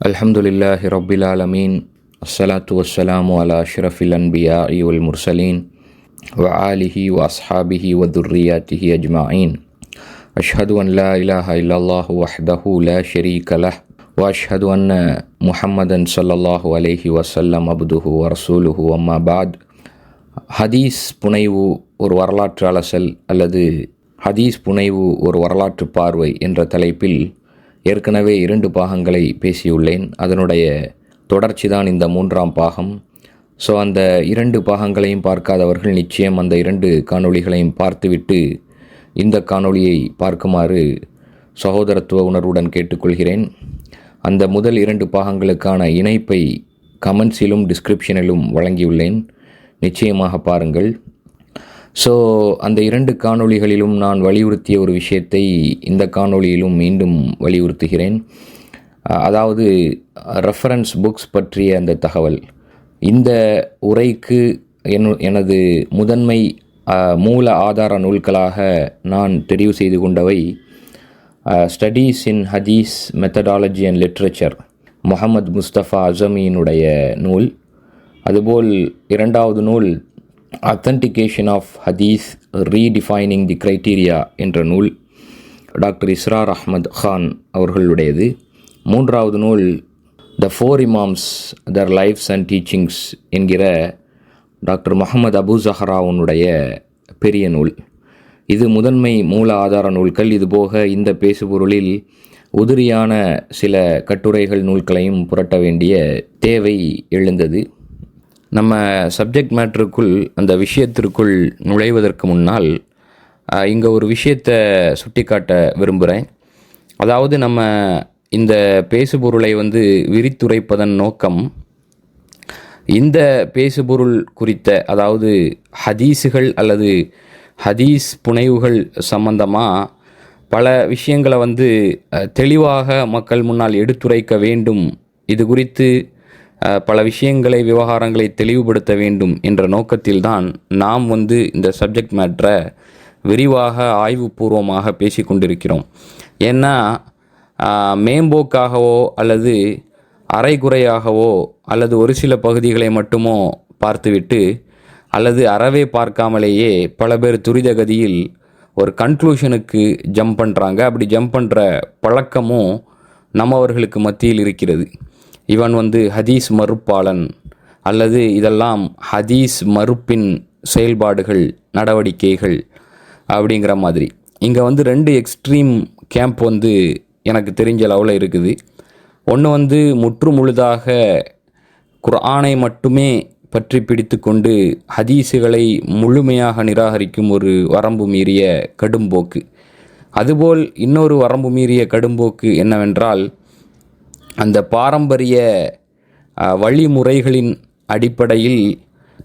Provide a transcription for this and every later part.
الحمد لله رب العالمين الصلاة والسلام على أشرف الأنبياء والمرسلين وآله وأصحابه وذرياته أجمعين أشهد أن لا إله إلا الله وحده لا شريك له وأشهد أن محمدا صلى الله عليه وسلم عبده ورسوله وما بعد ஹதீஸ் புனைவு ஒரு வரலாற்று அலசல் حديث ஹதீஸ் புனைவு ஒரு வரலாற்று பார்வை என்ற தலைப்பில் ஏற்கனவே இரண்டு பாகங்களை பேசியுள்ளேன். அதனுடைய தொடர்ச்சி தான் இந்த மூன்றாம் பாகம். ஸோ அந்த இரண்டு பாகங்களையும் பார்க்காதவர்கள் நிச்சயம் அந்த இரண்டு காணொளிகளையும் பார்த்துவிட்டு இந்த காணொளியை பார்க்குமாறு சகோதரத்துவ உணர்வுடன் கேட்டுக்கொள்கிறேன். அந்த முதல் இரண்டு பாகங்களுக்கான இணைப்பை கமெண்ட்ஸிலும் டிஸ்கிரிப்ஷனிலும் வழங்கியுள்ளேன். நிச்சயமாக பாருங்கள். ஸோ அந்த இரண்டு காணொளிகளிலும் நான் வலியுறுத்திய ஒரு விஷயத்தை இந்த காணொளியிலும் மீண்டும் வலியுறுத்துகிறேன். அதாவது ரெஃபரன்ஸ் புக்ஸ் பற்றிய அந்த தகவல். இந்த உரைக்கு என் எனது முதன்மை மூல ஆதார நூல்களாக நான் தெரிவு செய்து கொண்டவை studies in hadith methodology and literature Muhammad Mustafa அசமியினுடைய நூல். அதுபோல் இரண்டாவது நூல் authentication of hadith redefining the criteria என்ற நூல் டாக்டர் இஸ்ரார் அஹ்மத் கான் அவர்களுடையது. மூன்றாவது நூல் the four imams their lifes and teachings என்கிற டாக்டர் முகமது அபு ஜஹராவுனுடைய பெரிய நூல். இது முதன்மை மூல ஆதார நூல்கள். இதுபோக இந்த பேசுபொருளில் உதிரியான சில கட்டுரைகள் நூல்களையும் புரட்ட வேண்டிய தேவை எழுந்தது. நம்ம சப்ஜெக்ட் மேட்டருக்குள் அந்த விஷயத்திற்குள் நுழைவதற்கு முன்னால் இங்கே ஒரு விஷயத்தை சுட்டிக்காட்ட விரும்புகிறேன் அதாவது நம்ம இந்த பேசுபொருளை வந்து விரித்துரைப்பதன் நோக்கம் இந்த பேசுபொருள் குறித்த அதாவது ஹதீஸுகள் அல்லது ஹதீஸ் புனைவுகள் சம்பந்தமாக பல விஷயங்களை வந்து தெளிவாக மக்கள் முன்னால் எடுத்துரைக்க வேண்டும். இது குறித்து பல விஷயங்களை விவகாரங்களை தெளிவுபடுத்த வேண்டும் என்ற நோக்கத்தில்தான் நாம் வந்து இந்த சப்ஜெக்ட் மேட்ரை விரிவாக ஆய்வுபூர்வமாக பேசி கொண்டிருக்கிறோம். ஏன்னா மேம்போக்காகவோ அல்லது அரைகுறையாகவோ அல்லது ஒரு சில பகுதிகளை மட்டுமோ பார்த்துவிட்டு அல்லது அறவே பார்க்காமலேயே பல பேர் துரித கதியில் ஒரு கன்க்ளூஷனுக்கு ஜம்ப் பண்ணுறாங்க அப்படி ஜம்ப் பண்ணுற பழக்கமும் நம்மவர்களுக்கு மத்தியில் இருக்கிறது. இவன் வந்து ஹதீஸ் மறுப்பாளன். அல்லது இதெல்லாம் ஹதீஸ் மறுப்பின் செயல்பாடுகள் நடவடிக்கைகள் அப்படிங்கிற மாதிரி. இங்கே வந்து ரெண்டு எக்ஸ்ட்ரீம் கேம்ப் வந்து எனக்கு தெரிஞ்ச லெவலில் இருக்குது. ஒன்று வந்து முற்று முழுதாக குர்ஆனை மட்டுமே பற்றி பிடித்து கொண்டு ஹதீஸுகளை முழுமையாக நிராகரிக்கும் ஒரு வரம்பு மீறிய கடும்போக்கு. அதுபோல் இன்னொரு வரம்பு மீறிய கடும்போக்கு என்னவென்றால் அந்த பாரம்பரிய வழிமுறைகளின் அடிப்படையில்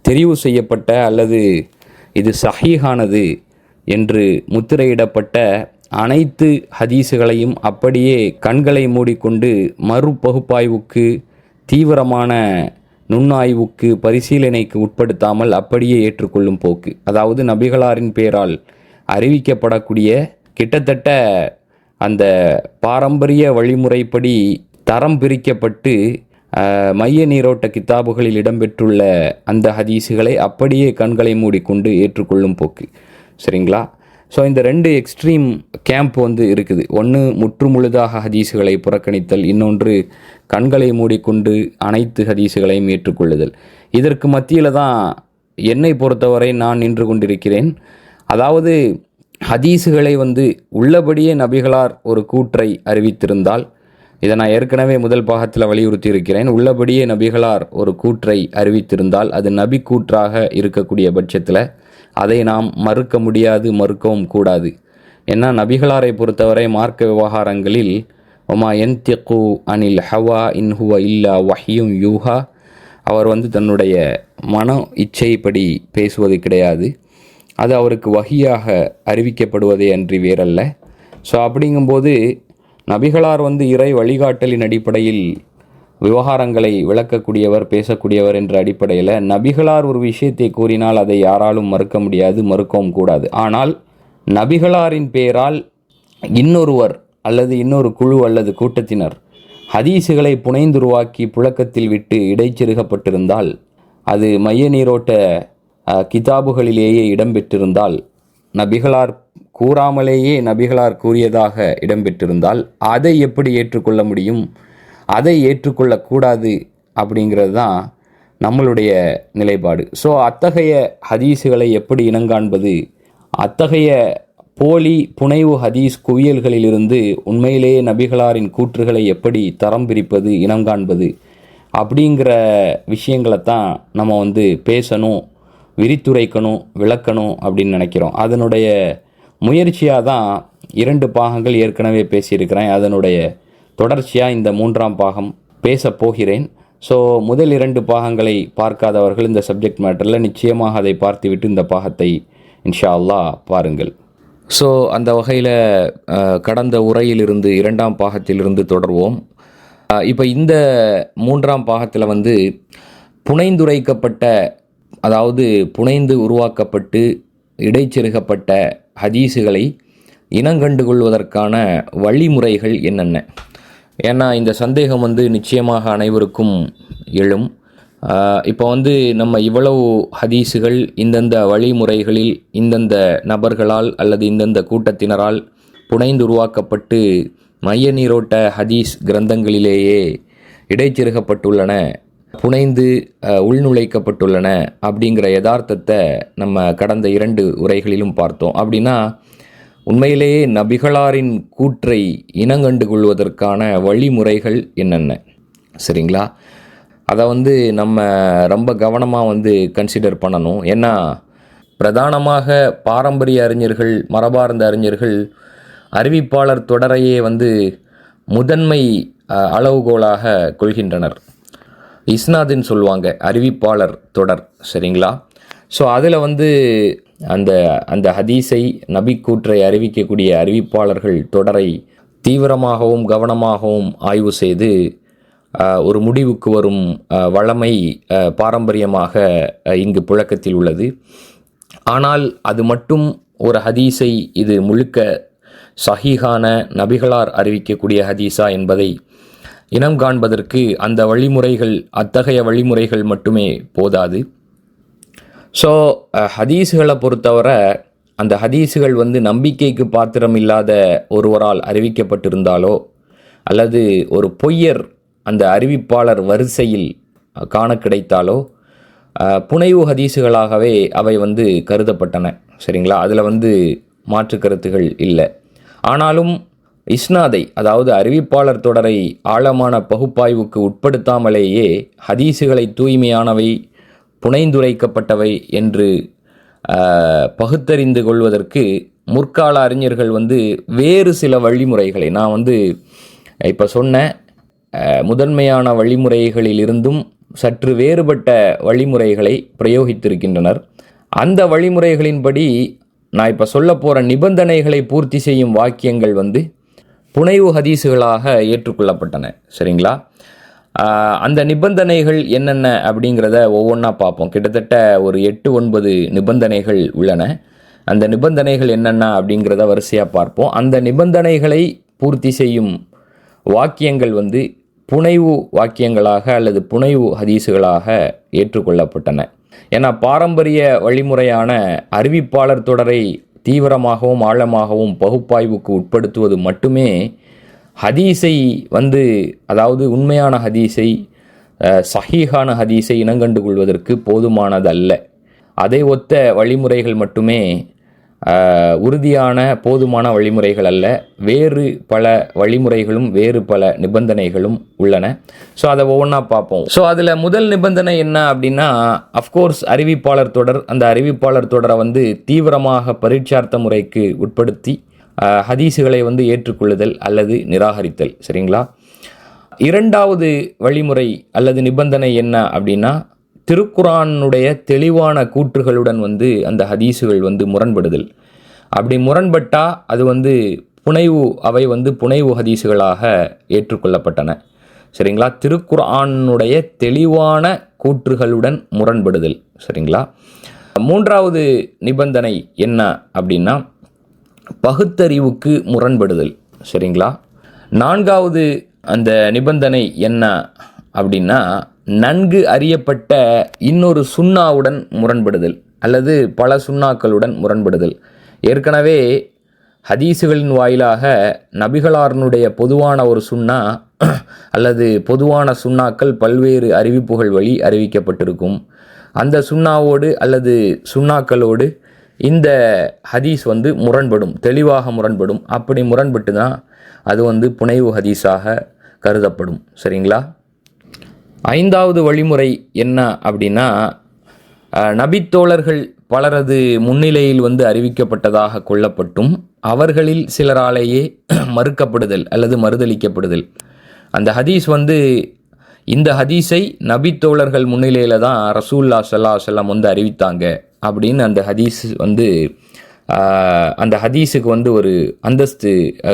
தெரிவு செய்யப்பட்ட அல்லது இது சஹீஹானது என்று முத்திரையிடப்பட்ட அனைத்து ஹதீஸுகளையும் அப்படியே கண்களை மூடிக்கொண்டு மறுபகுப்பாய்வுக்கு தீவிரமான நுண்ணாய்வுக்கு பரிசீலனைக்கு உட்படுத்தாமல் அப்படியே ஏற்றுக்கொள்ளும் போக்கு. அதாவது நபிகளாரின் பெயரால் அறிவிக்கப்படக்கூடிய கிட்டத்தட்ட அந்த பாரம்பரிய வழிமுறைப்படி தரம் பிரிக்கப்பட்டு மைய நீரோட்ட கித்தாபுகளில் இடம்பெற்றுள்ள அந்த ஹதீஸுகளை அப்படியே கண்களை மூடிக்கொண்டு ஏற்றுக்கொள்ளும் போக்கு. சரிங்களா? ஸோ இந்த ரெண்டு எக்ஸ்ட்ரீம் கேம்ப் வந்து இருக்குது. ஒன்று முற்றுமுழுதாக ஹதீஸுகளை புறக்கணித்தல் இன்னொன்று கண்களை மூடிக்கொண்டு அனைத்து ஹதீஸுகளையும் ஏற்றுக்கொள்ளுதல். இதற்கு மத்தியில் தான் என்னை பொறுத்தவரை நான் நின்று கொண்டிருக்கிறேன். அதாவது ஹதீஸுகளை வந்து உள்ளபடியே நபிகளார் ஒரு கூற்றை அறிவித்திருந்தால் இதை நான் ஏற்கனவே முதல் பாகத்தில் வலியுறுத்தி இருக்கிறேன் உள்ளபடியே நபிகளார் ஒரு கூற்றை அறிவித்திருந்தால் அது நபி கூற்றாக இருக்கக்கூடிய பட்சத்தில் அதை நாம் மறுக்க முடியாது மறுக்கவும் கூடாது. ஏன்னா நபிகளாரை பொறுத்தவரை மார்க்க விவகாரங்களில் ஒமா என் அனில் ஹவா இன்ஹுவ இல்லா வஹியும் யூஹா அவர் வந்து தன்னுடைய மன இச்சைப்படி பேசுவது கிடையாது. அது அவருக்கு வகியாக அறிவிக்கப்படுவதே அன்றி வேறல்ல. ஸோ அப்படிங்கும்போது நபிகளார் வந்து இறை வழிகாட்டலின் அடிப்படையில் விவகாரங்களை விளக்கக்கூடியவர் பேசக்கூடியவர் என்ற அடிப்படையில் நபிகளார் ஒரு விஷயத்தை கூறினால் அதை யாராலும் மறுக்க முடியாது மறுக்கவும் கூடாது. ஆனால் நபிகளாரின் பெயரால் இன்னொருவர் அல்லது இன்னொரு குழு அல்லது கூட்டத்தினர் ஹதீஸுகளை புனைந்துருவாக்கி புழக்கத்தில் விட்டு இடைச்செருகப்பட்டிருந்தால் அது மைய நீரோட்ட கிதாபுகளிலேயே இடம்பெற்றிருந்தால் நபிகளார் கூறாமலேயே நபிகளார் கூறியதாக இடம்பெற்றிருந்தால் அதை எப்படி ஏற்றுக்கொள்ள முடியும்? அதை ஏற்றுக்கொள்ளக்கூடாது அப்படிங்கிறது தான் நம்மளுடைய நிலைப்பாடு. ஸோ அத்தகைய ஹதீஸுகளை எப்படி இனங்காண்பது அத்தகைய போலி புனைவு ஹதீஸ் குவியல்களிலிருந்து உண்மையிலேயே நபிகளாரின் கூற்றுகளை எப்படி தரம் பிரிப்பது இனம் காண்பது அப்படிங்கிற விஷயங்களை தான் நம்ம வந்து பேசணும் விரித்துரைக்கணும் விளக்கணும் அப்படின்னு நினைக்கிறோம். அதனுடைய முயற்சியாக தான் இரண்டு பாகங்கள் ஏற்கனவே பேசியிருக்கிறேன். அதனுடைய தொடர்ச்சியாக இந்த மூன்றாம் பாகம் பேசப் போகிறேன். ஸோ முதல் இரண்டு பாகங்களை பார்க்காதவர்கள் இந்த சப்ஜெக்ட் மேட்டரில் நிச்சயமாக அதை பார்த்துவிட்டு இந்த பாகத்தை இன்ஷா அல்லாஹ் பாருங்கள். ஸோ அந்த வகையில் கடந்த உரையிலிருந்து இரண்டாம் பாகத்திலிருந்து தொடர்வோம். இப்போ இந்த மூன்றாம் பாகத்தில் வந்து புனைந்துரைக்கப்பட்ட அதாவது புனைந்து உருவாக்கப்பட்டு இடைச்செருகப்பட்ட ஹதீஸுகளை இனங்கண்டு கொள்வதற்கான வழிமுறைகள் என்னென்ன? ஏன்னா இந்த சந்தேகம் வந்து நிச்சயமாக அனைவருக்கும் எழும். இப்போ வந்து நம்ம இவ்வளவு ஹதீஸுகள் இந்தந்த வழிமுறைகளில் இந்தந்த நபர்களால் அல்லது இந்தந்த கூட்டத்தினரால் புனைந்து உருவாக்கப்பட்டு மைய நீரோட்ட ஹதீஸ் கிரந்தங்களிலேயே இடைச்செருகப்பட்டுள்ளன. புனைந்து உள்நுழைக்கப்பட்டுள்ளன அப்படிங்கிற யதார்த்தத்தை நம்ம கடந்த இரண்டு உரைகளிலும் பார்த்தோம். அப்படின்னா உண்மையிலேயே நபிகளாரின் கூற்றை இனங்கண்டு கொள்வதற்கான வழிமுறைகள் என்னென்ன? சரிங்களா? அதை வந்து நம்ம ரொம்ப கவனமாக வந்து கன்சிடர் பண்ணணும். ஏன்னா பிரதானமாக பாரம்பரிய அறிஞர்கள் மரபார்ந்த அறிஞர்கள் அறிவிப்பாளர் தொடரையே வந்து முதன்மை அளவுகோலாக கொள்கின்றனர். இஸ்னாதுன்னு சொல்லுவாங்க அறிவிப்பாளர் தொடர் சரிங்களா? ஸோ அதில் வந்து அந்த அந்த ஹதீஸை நபி கூற்றை அறிவிக்கக்கூடிய அறிவிப்பாளர்கள் தொடரை தீவிரமாகவும் கவனமாகவும் ஆய்வு செய்து ஒரு முடிவுக்கு வரும் வளமை பாரம்பரியமாக இங்கு புழக்கத்தில் உள்ளது. ஆனால் அது மட்டும் ஒரு ஹதீஸை இது முழுக்க சஹீஹான நபிகளார் அறிவிக்கக்கூடிய ஹதீஸா என்பதை இனம் காண்பதற்கு அந்த வழிமுறைகள் அத்தகைய வழிமுறைகள் மட்டுமே போதாது. ஸோ ஹதீஸுகளை பொறுத்தவரை அந்த ஹதீஸுகள் வந்து நம்பிக்கைக்கு பாத்திரம் இல்லாத ஒருவரால் அறிவிக்கப்பட்டிருந்தாலோ அல்லது ஒரு பொய்யர் அந்த அறிவிப்பாளர் வரிசையில் காண கிடைத்தாலோ புனைவு ஹதீஸுகளாகவே அவை வந்து கருதப்பட்டன. சரிங்களா? அதில் வந்து மாற்று கருத்துகள் இல்லை. ஆனாலும் இஸ்னாதை அதாவது அறிவிப்பாளர் தொடரை ஆழமான பகுப்பாய்வுக்கு உட்படுத்தாமலேயே ஹதீஸுகளை தூய்மையானவை புனைந்துரைக்கப்பட்டவை என்று பகுத்தறிந்து கொள்வதற்கு முற்கால அறிஞர்கள் வந்து வேறு சில வழிமுறைகளை நான் வந்து இப்போ சொன்ன முதன்மையான வழிமுறைகளிலிருந்தும் சற்று வேறுபட்ட வழிமுறைகளை பிரயோகித்திருக்கின்றனர். அந்த வழிமுறைகளின்படி நான் இப்போ சொல்ல போகிற நிபந்தனைகளை பூர்த்தி செய்யும் வாக்கியங்கள் வந்து புனைவு ஹதீஸுகளாக ஏற்றுக்கொள்ளப்பட்டன. சரிங்களா? அந்த நிபந்தனைகள் என்னென்ன அப்படிங்கிறத ஒவ்வொன்றா பார்ப்போம். கிட்டத்தட்ட ஒரு எட்டு ஒன்பது நிபந்தனைகள் உள்ளன. அந்த நிபந்தனைகள் என்னென்ன அப்படிங்கிறத வரிசையாக பார்ப்போம். அந்த நிபந்தனைகளை பூர்த்தி செய்யும் வாக்கியங்கள் வந்து புனைவு வாக்கியங்களாக அல்லது புனைவு ஹதீஸுகளாக ஏற்றுக்கொள்ளப்பட்டன. ஏன்னா பாரம்பரிய வழிமுறையான அறிவிப்பாளர் தொடரை தீவிரமாகவும் ஆழமாகவும் பகுப்பாய்வுக்கு உட்படுத்துவது மட்டுமே ஹதீஸை வந்து அதாவது உண்மையான ஹதீஸை அஹ், சஹீஹான ஹதீஸை இனங்கண்டு கொள்வதற்கு போதுமானதல்ல. அதை ஒத்த வழிமுறைகள் மட்டுமே உறுதியான போதுமான வழிமுறைகள் அல்ல. வேறு பல வழிமுறைகளும் வேறு பல நிபந்தனைகளும் உள்ளன. ஸோ அதை ஒவ்வொன்றா பார்ப்போம். ஸோ அதில் முதல் நிபந்தனை என்ன அப்படின்னா அஃப்கோர்ஸ் அறிவிப்பாளர் தொடர் அந்த அறிவிப்பாளர் தொடரை வந்து தீவிரமாக பரீட்சார்த்த முறைக்கு உட்படுத்தி ஹதீஸுகளை வந்து ஏற்றுக்கொள்ளுதல் அல்லது நிராகரித்தல். சரிங்களா? இரண்டாவது வழிமுறை அல்லது நிபந்தனை என்ன அப்படின்னா திருக்குரானுடைய தெளிவான கூற்றுகளுடன் வந்து அந்த ஹதீஸுகள் வந்து முரண்படுதல். அப்படி முரண்பட்டா அது வந்து புனைவு அவை வந்து புனைவு ஹதீஸுகளாக ஏற்றுக்கொள்ளப்பட்டன. சரிங்களா? திருக்குர்ஆனுடைய தெளிவான கூற்றுகளுடன் முரண்படுதல். சரிங்களா? மூன்றாவது நிபந்தனை என்ன அப்படின்னா பகுத்தறிவுக்கு முரண்படுதல். சரிங்களா? நான்காவது அந்த நிபந்தனை என்ன அப்படின்னா நன்கு அறியப்பட்ட இன்னொரு சுண்ணாவுடன் முரண்படுதல் அல்லது பல சுண்ணாக்களுடன் முரண்படுதல். ஏற்கனவே ஹதீஸுகளின் வாயிலாக நபிகளாரனுடைய பொதுவான ஒரு சுண்ணா அல்லது பொதுவான சுண்ணாக்கள் பல்வேறு அறிவிப்புகள் வழி அறிவிக்கப்பட்டிருக்கும். அந்த சுண்ணாவோடு அல்லது சுண்ணாக்களோடு இந்த ஹதீஸ் வந்து முரண்படும் தெளிவாக முரண்படும். அப்படி முரண்பட்டு தான் அது வந்து புனைவு ஹதீஸாக கருதப்படும். சரிங்களா? ஐந்தாவது வழிமுறை என்ன அப்படின்னா நபித்தோழர்கள் பலரது முன்னிலையில் வந்து அறிவிக்கப்பட்டதாக கொள்ளப்பட்டும். அவர்களில் சிலராலேயே மறுக்கப்படுதல் அல்லது மறுதளிக்கப்படுதல் அந்த ஹதீஸ் வந்து இந்த ஹதீஸை நபித்தோழர்கள் முன்னிலையில் தான் ரசூல்லா சல்லா செல்லாம் வந்து அறிவித்தாங்க அப்படின்னு அந்த ஹதீஸ் வந்து அந்த ஹதீஸுக்கு வந்து ஒரு அந்தஸ்து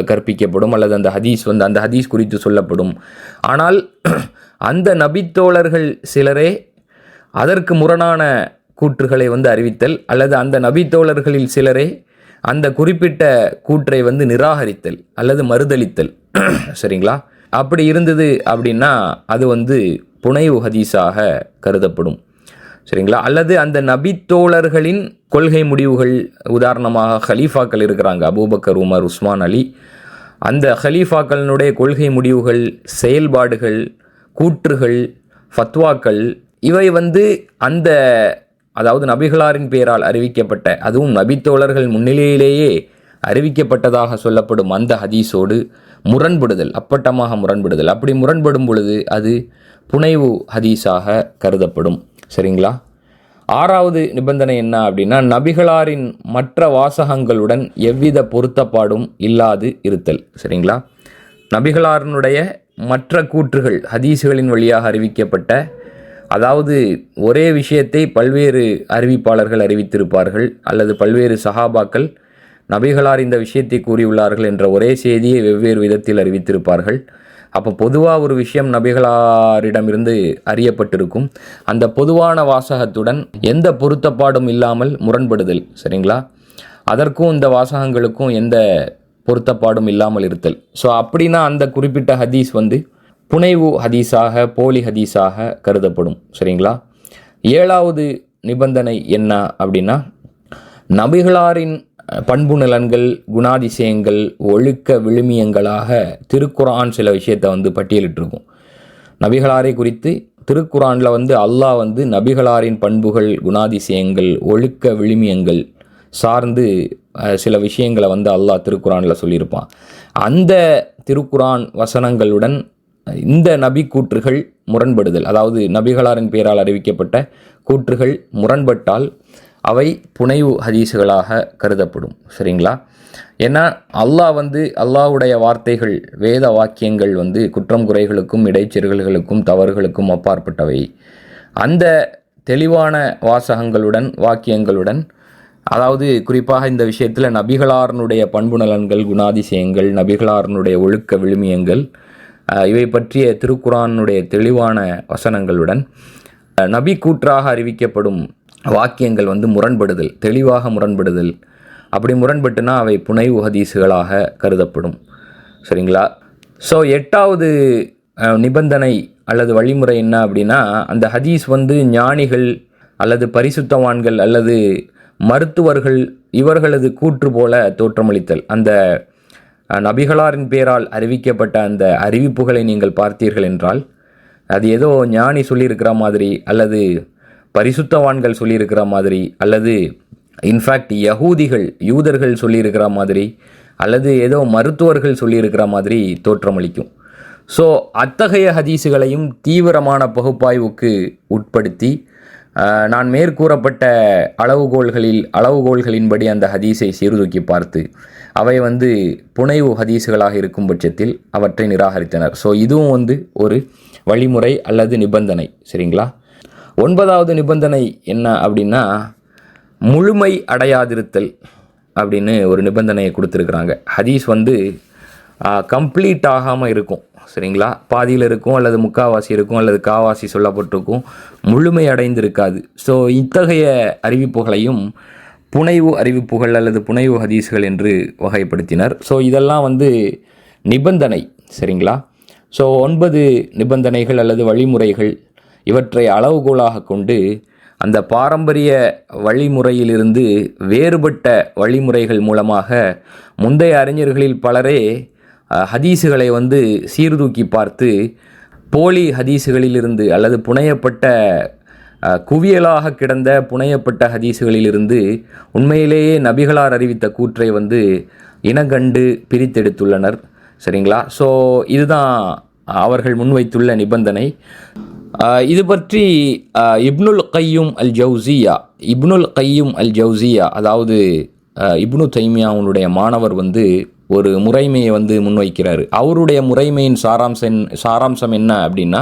கற்பிக்கப்படும் அல்லது அந்த ஹதீஸ் வந்து அந்த ஹதீஸ் குறித்து சொல்லப்படும். ஆனால் அந்த நபித்தோழர்கள் சிலரே அதற்கு முரணான கூற்றுகளை வந்து அறிவித்தல் அல்லது அந்த நபித்தோழர்களில் சிலரே அந்த குறிப்பிட்ட கூற்றை வந்து நிராகரித்தல் அல்லது மறுதளித்தல் சரிங்களா? அப்படி இருந்தது அப்படின்னா அது வந்து புனைவு ஹதீஸாக கருதப்படும். சரிங்களா? அல்லது அந்த நபித்தோழர்களின் கொள்கை முடிவுகள் உதாரணமாக ஹலீஃபாக்கள் இருக்கிறாங்க அபூபக்கர் உமர் உஸ்மான் அலி. அந்த ஹலீஃபாக்களினுடைய கொள்கை முடிவுகள் செயல்பாடுகள் கூற்றுகள் ஃபத்வாக்கள் இவை வந்து அந்த அதாவது நபிகளாரின் பெயரால் அறிவிக்கப்பட்ட அதுவும் நபித்தோழர்கள் முன்னிலையிலேயே அறிவிக்கப்பட்டதாக சொல்லப்படும் அந்த ஹதீஸோடு முரண்படுதல் அப்பட்டமாக முரண்படுதல். அப்படி முரண்படும் பொழுது அது புனைவு ஹதீஸாக கருதப்படும். சரிங்களா? ஆறாவது நிபந்தனை என்ன அப்படின்னா நபிகளாரின் மற்ற வாசகங்களுடன் எவ்வித பொருத்தப்பாடும் இல்லாது இருத்தல். சரிங்களா? நபிகளாரினுடைய மற்ற கூற்றுகள் ஹதீஸுகளின் வழியாக அறிவிக்கப்பட்ட அதாவது ஒரே விஷயத்தை பல்வேறு அறிவிப்பாளர்கள் அறிவித்திருப்பார்கள் அல்லது பல்வேறு சஹாபாக்கள் நபிகளார் இந்த விஷயத்தை கூறியுள்ளார்கள் என்ற ஒரே செய்தியை வெவ்வேறு விதத்தில் அறிவித்திருப்பார்கள். அப்போ பொதுவாக ஒரு விஷயம் நபிகளாரிடமிருந்து அறியப்பட்டிருக்கும். அந்த பொதுவான வாசகத்துடன் எந்த பொருத்தப்பாடும் இல்லாமல் முரண்படுதல் சரிங்களா? அதற்கும் இந்த வாசகங்களுக்கும் எந்த பொருத்தப்பாடும் இல்லாமல் இருத்தல். ஸோ அப்படின்னா அந்த குறிப்பிட்ட ஹதீஸ் வந்து புனைவு ஹதீஸாக போலி ஹதீஸாக கருதப்படும். சரிங்களா? ஏழாவது நிபந்தனை என்ன அப்படின்னா நபிகளாரின் பண்பு நலன்கள் குணாதிசயங்கள் ஒழுக்க விழுமியங்களாக திருக்குரான் சில விஷயத்தை வந்து பட்டியலிட்டிருக்கும். நபிகளாரை குறித்து திருக்குரானில் வந்து அல்லாஹ் வந்து நபிகளாரின் பண்புகள் குணாதிசயங்கள் ஒழுக்க விழுமியங்கள் சார்ந்து சில விஷயங்களை வந்து அல்லாஹ் திருக்குரானில் சொல்லியிருப்பான். அந்த திருக்குரான் வசனங்களுடன் இந்த நபி கூற்றுகள் முரண்படுதல் அதாவது நபிகளாரின் பெயரால் அறிவிக்கப்பட்ட கூற்றுகள் முரண்பட்டால் அவை புனைவு ஹதீஸுகளாக கருதப்படும். சரிங்களா? ஏன்னா அல்லாஹ் வந்து அல்லாஹ்வுடைய வார்த்தைகள் வேத வாக்கியங்கள் வந்து குற்றம் குறைகளுக்கும் இடைச்செருகல்களுக்கும் தவறுகளுக்கும் அப்பாற்பட்டவை. அந்த தெளிவான வாசகங்களுடன் வாக்கியங்களுடன் அதாவது குறிப்பாக இந்த விஷயத்தில் நபிகளாரனுடைய பண்பு நலன்கள் குணாதிசயங்கள் நபிகளாரனுடைய ஒழுக்க விழுமியங்கள் இவை பற்றிய திருக்குரானுடைய தெளிவான வசனங்களுடன் நபி கூற்றாக அறிவிக்கப்படும் வாக்கியங்கள் வந்து முரண்படுதல் தெளிவாக முரண்படுதல். அப்படி முரண்பட்டுனா அவை புனைவு ஹதீஸுகளாக கருதப்படும். சரிங்களா? ஸோ எட்டாவது நிபந்தனை அல்லது வழிமுறை என்ன அப்படின்னா அந்த ஹதீஸ் வந்து ஞானிகள் அல்லது பரிசுத்தவான்கள் அல்லது மருத்துவர்கள் இவர்களது கூற்று போல தோற்றமளித்தல். அந்த நபிகளாரின் பேரால் அறிவிக்கப்பட்ட அந்த அறிவிப்புகளை நீங்கள் பார்த்தீர்கள் என்றால் அது ஏதோ ஞானி சொல்லியிருக்கிற மாதிரி அல்லது பரிசுத்தவான்கள் சொல்லியிருக்கிற மாதிரி அல்லது இன்ஃபேக்ட் யகூதிகள் யூதர்கள் சொல்லியிருக்கிற மாதிரி அல்லது ஏதோ மருத்துவர்கள் சொல்லியிருக்கிற மாதிரி தோற்றமளிக்கும். ஸோ அத்தகைய ஹதீஸுகளையும் தீவிரமான பகுப்பாய்வுக்கு உட்படுத்தி நான் மேற்கூறப்பட்ட அளவுகோல்களில் அளவுகோள்களின்படி அந்த ஹதீஸை சீர்தூக்கி பார்த்து அவை வந்து புனைவு ஹதீஸுகளாக இருக்கும் பட்சத்தில் அவற்றை நிராகரித்தனர். ஸோ இதுவும் வந்து ஒரு வழிமுறை அல்லது நிபந்தனை சரிங்களா? ஒன்பதாவது நிபந்தனை என்ன அப்படின்னா முழுமை அடையாதிருத்தல் அப்படின்னு ஒரு நிபந்தனையை கொடுத்துருக்குறாங்க. ஹதீஸ் வந்து கம்ப்ளீட் ஆகாமல் இருக்கும். சரிங்களா? பாதியில் இருக்கும் அல்லது முக்காவாசி இருக்கும் அல்லது காவாசி சொல்லப்பட்டிருக்கும் முழுமை அடைந்திருக்காது ஸோ இத்தகைய அறிவிப்புகளையும் புனைவு அறிவிப்புகள் அல்லது புனைவு ஹதீஸ்கள் என்று வகைப்படுத்தினர். ஸோ இதெல்லாம் வந்து நிபந்தனை சரிங்களா? ஸோ ஒன்பது நிபந்தனைகள் அல்லது வழிமுறைகள் இவற்றை அளவுகோலாக கொண்டு அந்த பாரம்பரிய வழிமுறையிலிருந்து வேறுபட்ட வழிமுறைகள் மூலமாக முந்தைய அறிஞர்களில் பலரே ஹதீஸுகளை வந்து சீர்தூக்கி பார்த்து போலி ஹதீஸுகளிலிருந்து அல்லது புனையப்பட்ட குவியலாக கிடந்த புனையப்பட்ட ஹதீஸுகளிலிருந்து உண்மையிலேயே நபிகளார் அறிவித்த கூற்றை வந்து இனங்கண்டு பிரித்தெடுத்துள்ளனர். சரிங்களா? ஸோ இதுதான் அவர்கள் முன்வைத்துள்ள நிபந்தனை. இது பற்றி இப்னுல் கையும் அல் ஜவுசியா இப்னுல் கையும் அல் ஜவுசியா அதாவது இப்னு தைமியாவுனுடைய மாணவர் வந்து ஒரு முறைமையை வந்து முன்வைக்கிறார். அவருடைய முறைமையின் சாராம்சம் சாராம்சம் என்ன அப்படின்னா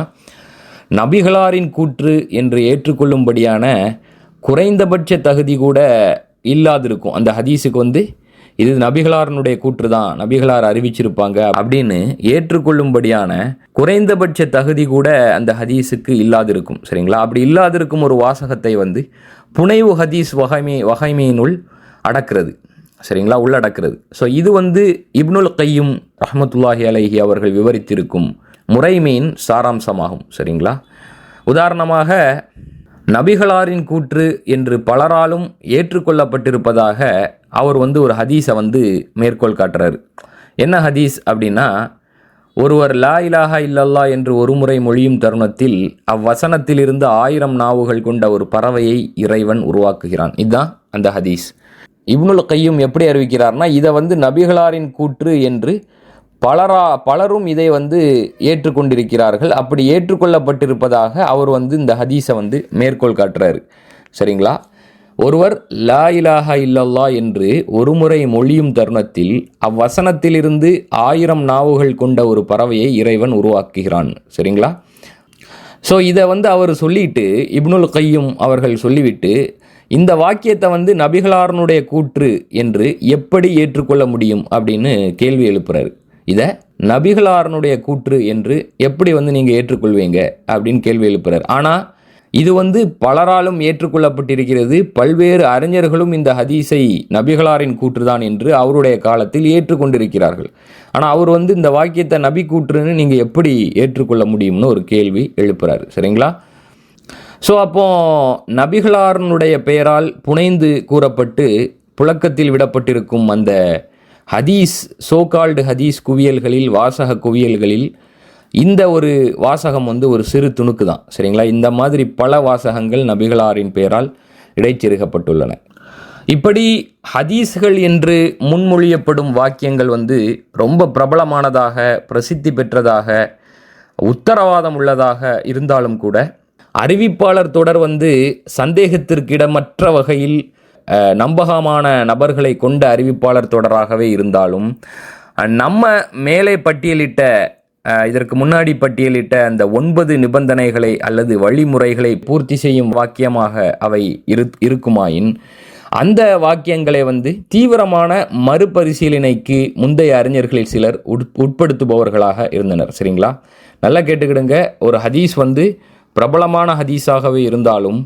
நபிகளாரின் கூற்று என்று ஏற்றுக்கொள்ளும்படியான குறைந்தபட்ச தகுதி கூட இல்லாதிருக்கும். அந்த ஹதீஸுக்கு வந்து இது நபிகளாரனுடைய கூற்று தான் நபிகளார் அறிவிச்சிருப்பாங்க அப்படின்னு ஏற்றுக்கொள்ளும்படியான குறைந்தபட்ச தகுதி கூட அந்த ஹதீஸுக்கு இல்லாதிருக்கும். சரிங்களா? அப்படி இல்லாதிருக்கும் ஒரு வாசகத்தை வந்து புனைவு ஹதீஸ் வகைமை வகைமையினுள் அடக்கிறது. சரிங்களா? உள்ளடக்கிறது. ஸோ இது வந்து இப்னுல் கையும் ரஹமத்துல்லாஹி அலஹி அவர்கள் விவரித்திருக்கும் முறைமையின் சாராம்சமாகும். சரிங்களா? உதாரணமாக நபிகளாரின் கூற்று என்று பலராலும் ஏற்றுக்கொள்ளப்பட்டிருப்பதாக அவர் வந்து ஒரு ஹதீஸை வந்து மேற்கோள் காட்டுறாரு. என்ன ஹதீஸ் அப்படின்னா ஒருவர் லா இலாஹா இல்லல்லா என்று ஒருமுறை மொழியும் தருணத்தில் அவ்வசனத்திலிருந்து ஆயிரம் நாவுகள் கொண்ட ஒரு பறவையை இறைவன் உருவாக்குகிறான். இதுதான் அந்த ஹதீஸ். இப்னுல் கையும் எப்படி அறிவிக்கிறார்னா இதை வந்து நபிகளாரின் கூற்று என்று பலரா பலரும் இதை வந்து ஏற்றுக்கொண்டிருக்கிறார்கள். அப்படி ஏற்றுக்கொள்ளப்பட்டிருப்பதாக அவர் வந்து இந்த ஹதீஸை வந்து மேற்கோள் காட்டுறாரு. சரிங்களா? ஒருவர் லா இலாஹா இல்லல்லா என்று ஒருமுறை மொழியும் தருணத்தில் அவ்வசனத்திலிருந்து ஆயிரம் நாவுகள் கொண்ட ஒரு பறவையை இறைவன் உருவாக்குகிறான். சரிங்களா? ஸோ இதை வந்து அவர் சொல்லிட்டு இப்னுல் கையும் அவர்கள் சொல்லிவிட்டு இந்த வாக்கியத்தை வந்து நபிகளாரனுடைய கூற்று என்று எப்படி ஏற்றுக்கொள்ள முடியும் அப்படின்னு கேள்வி எழுப்புறாரு. இதை நபிகளாரனுடைய கூற்று என்று எப்படி வந்து நீங்கள் ஏற்றுக்கொள்வீங்க அப்படின்னு கேள்வி எழுப்புறார். ஆனால் இது வந்து பலராலும் ஏற்றுக்கொள்ளப்பட்டிருக்கிறது. பல்வேறு அறிஞர்களும் இந்த ஹதீஸை நபிகளாரின் கூற்றுதான் என்று அவருடைய காலத்தில் ஏற்றுக்கொண்டிருக்கிறார்கள். ஆனால் அவர் வந்து இந்த வாக்கியத்தை நபி கூற்றுன்னு நீங்கள் எப்படி ஏற்றுக்கொள்ள முடியும்னு ஒரு கேள்வி எழுப்புறாரு. சரிங்களா? ஸோ அப்போ நபிகளாரனுடைய பெயரால் புனைந்து கூறப்பட்டு புழக்கத்தில் விடப்பட்டிருக்கும் அந்த ஹதீஸ் சோகால்டு ஹதீஸ் குவியல்களில் வாசக குவியல்களில் இந்த ஒரு வாசகம் வந்து ஒரு சிறு துணுக்கு தான் சரிங்களா? இந்த மாதிரி பல வாசகங்கள் நபிகளாரின் பெயரால் இடைச்செருகப்பட்டுள்ளன இப்படி ஹதீஸ்கள் என்று முன்மொழியப்படும் வாக்கியங்கள் வந்து ரொம்ப பிரபலமானதாக பிரசித்தி பெற்றதாக உத்தரவாதம் உள்ளதாக இருந்தாலும் கூட அறிவிப்பாளர் தொடர் வந்து சந்தேகத்திற்கிடமற்ற வகையில் நம்பகமான நபர்களை கொண்ட அறிவிப்பாளர் தொடராகவே இருந்தாலும் நம்ம மேலே பட்டியலிட்ட இதற்கு முன்னாடி பட்டியலிட்ட அந்த ஒன்பது நிபந்தனைகளை அல்லது வழிமுறைகளை பூர்த்தி செய்யும் வாக்கியமாக அவை இரு இருக்குமாயின் அந்த வாக்கியங்களை வந்து தீவிரமான மறுபரிசீலனைக்கு முந்தைய அறிஞர்களில் சிலர் உட் உட்படுத்துபவர்களாக இருந்தனர். சரிங்களா? நல்லா கேட்டுக்கிடுங்க. ஒரு ஹதீஸ் வந்து பிரபலமான ஹதீஸாகவே இருந்தாலும்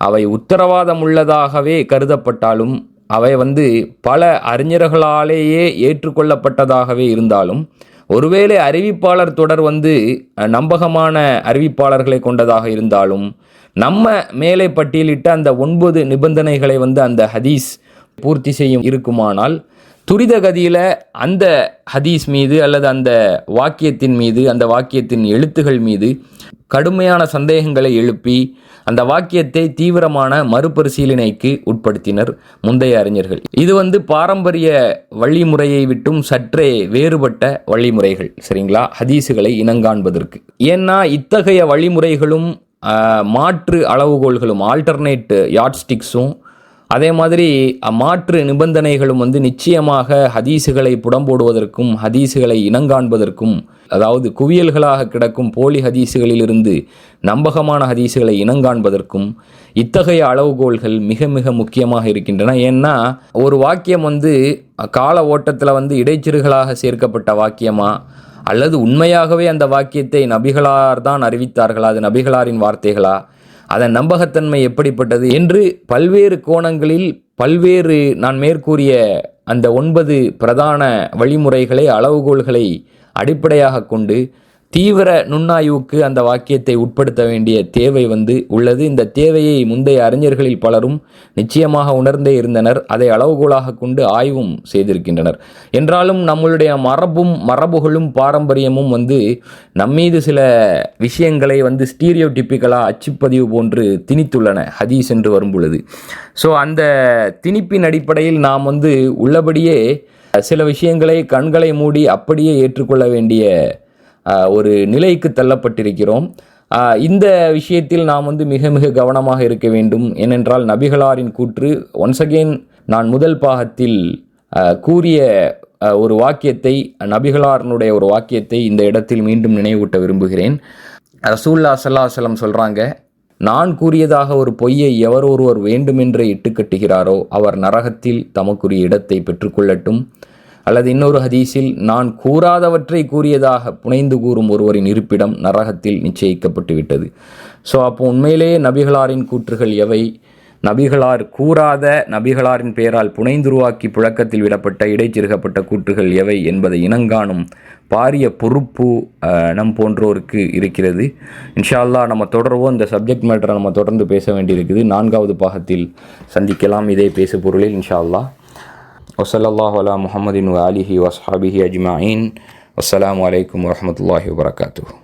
அவை உத்தரவாதம் உள்ளதாகவே கருதப்பட்டாலும் அவை வந்து பல அறிஞர்களாலேயே ஏற்றுக்கொள்ளப்பட்டதாகவே இருந்தாலும் ஒருவேளை அறிவிப்பாளர் தொடர் வந்து நம்பகமான அறிவிப்பாளர்களை கொண்டதாக இருந்தாலும் நம்ம மேலே பட்டியலிட்ட அந்த ஒன்பது நிபந்தனைகளை வந்து அந்த ஹதீஸ் பூர்த்தி செய்யும் இருக்குமானால் துரித கதியில் அந்த ஹதீஸ் மீது அல்லது அந்த வாக்கியத்தின் மீது அந்த வாக்கியத்தின் எழுத்துகள் மீது கடுமையான சந்தேகங்களை எழுப்பி அந்த வாக்கியத்தை தீவிரமான மறுபரிசீலனைக்கு உட்படுத்தினர் முந்தைய அறிஞர்கள். இது வந்து பாரம்பரிய வழிமுறையை விட்டும் சற்றே வேறுபட்ட வழிமுறைகள் சரிங்களா? ஹதீஸுகளை இனங்காண்பதற்கு ஏன்னா இத்தகைய வழிமுறைகளும் மாற்று அளவுகோல்களும் ஆல்டர்னேட் யாட்ஸ்டிக்ஸும் அதே மாதிரி மாற்று நிபந்தனைகளும் வந்து நிச்சயமாக ஹதீசுகளை புடம்போடுவதற்கும் ஹதீஸுகளை இனங்காண்பதற்கும் அதாவது குவியல்களாக கிடக்கும் போலி ஹதீஸுகளிலிருந்து நம்பகமான ஹதீஸுகளை இனங்காண்பதற்கும் இத்தகைய அளவுகோல்கள் மிக மிக முக்கியமாக இருக்கின்றன. ஏன்னா ஒரு வாக்கியம் வந்து கால ஓட்டத்தில் வந்து இடைச்சிறுகளாக சேர்க்கப்பட்ட வாக்கியமா? அல்லது உண்மையாகவே அந்த வாக்கியத்தை நபிகளார் தான் அறிவித்தார்களா? அது நபிகளாரின் வார்த்தைகளா? அதன் நம்பகத்தன்மை எப்படிப்பட்டது என்று பல்வேறு கோணங்களில் பல்வேறு நான் மேற்கூறிய அந்த ஒன்பது பிரதான வழிமுறைகளை அளவுகோல்களை அடிப்படையாக கொண்டு தீவிர நுண்ணாய்வுக்கு அந்த வாக்கியத்தை உட்படுத்த வேண்டிய தேவை வந்து உள்ளது. இந்த தேவையை முந்தைய அறிஞர்களில் பலரும் நிச்சயமாக உணர்ந்தே இருந்தனர். அதை அளவுகோலாக கொண்டு ஆய்வும் செய்திருக்கின்றனர். என்றாலும் நம்மளுடைய மரபும் மரபுகளும் பாரம்பரியமும் வந்து நம்மீது சில விஷயங்களை வந்து ஸ்டீரியோ டிப்பிக்கலாக அச்சுப்பதிவு போன்று திணித்துள்ளன. ஹதீஸ் என்று வரும் பொழுது ஸோ அந்த திணிப்பின் அடிப்படையில் நாம் வந்து உள்ளபடியே சில விஷயங்களை கண்களை மூடி அப்படியே ஏற்றுக்கொள்ள வேண்டிய ஒரு நிலைக்கு தள்ளப்பட்டிருக்கிறோம். இந்த விஷயத்தில் நாம் வந்து மிக மிக கவனமாக இருக்க வேண்டும். ஏனென்றால் நபிகளாரின் கூற்று ஒன்ஸ் அகெயின் நான் முதல் பாகத்தில் கூறிய ஒரு வாக்கியத்தை நபிகளாரனுடைய ஒரு வாக்கியத்தை இந்த இடத்தில் மீண்டும் நினைவூட்ட விரும்புகிறேன். ரசூல்லா சல்லாஹலம் சொல்கிறாங்க நான் கூறியதாக ஒரு பொய்யை எவர் ஒருவர் வேண்டுமென்றே இட்டுக்கட்டுகிறாரோ அவர் நரகத்தில் தமக்குரிய இடத்தை பெற்றுக்கொள்ளட்டும். அல்லது இன்னொரு ஹதீஸில் நான் கூறாதவற்றை கூறியதாக புனைந்து கூறும் ஒருவரின் இருப்பிடம் நரகத்தில் நிச்சயிக்கப்பட்டு விட்டது ஸோ அப்போ உண்மையிலேயே நபிகளாரின் கூற்றுகள் எவை? நபிகளார் கூறாத நபிகளாரின் பெயரால் புனைந்துருவாக்கி புழக்கத்தில் விடப்பட்ட இடைச்சிறுகப்பட்ட கூற்றுகள் எவை என்பதை இனங்காணும் பாரிய பொறுப்பு நம் போன்றோருக்கு இருக்கிறது. இன்ஷால்லா நம்ம தொடர்வோம். இந்த சப்ஜெக்ட் மேட்டரை நம்ம தொடர்ந்து பேச வேண்டியிருக்குது. நான்காவது பாகத்தில் சந்திக்கலாம். இதே பேசு பொருளில் وصلى الله على محمد وآله وصحبه أجمعين. والسلام عليكم ورحمة الله وبركاته.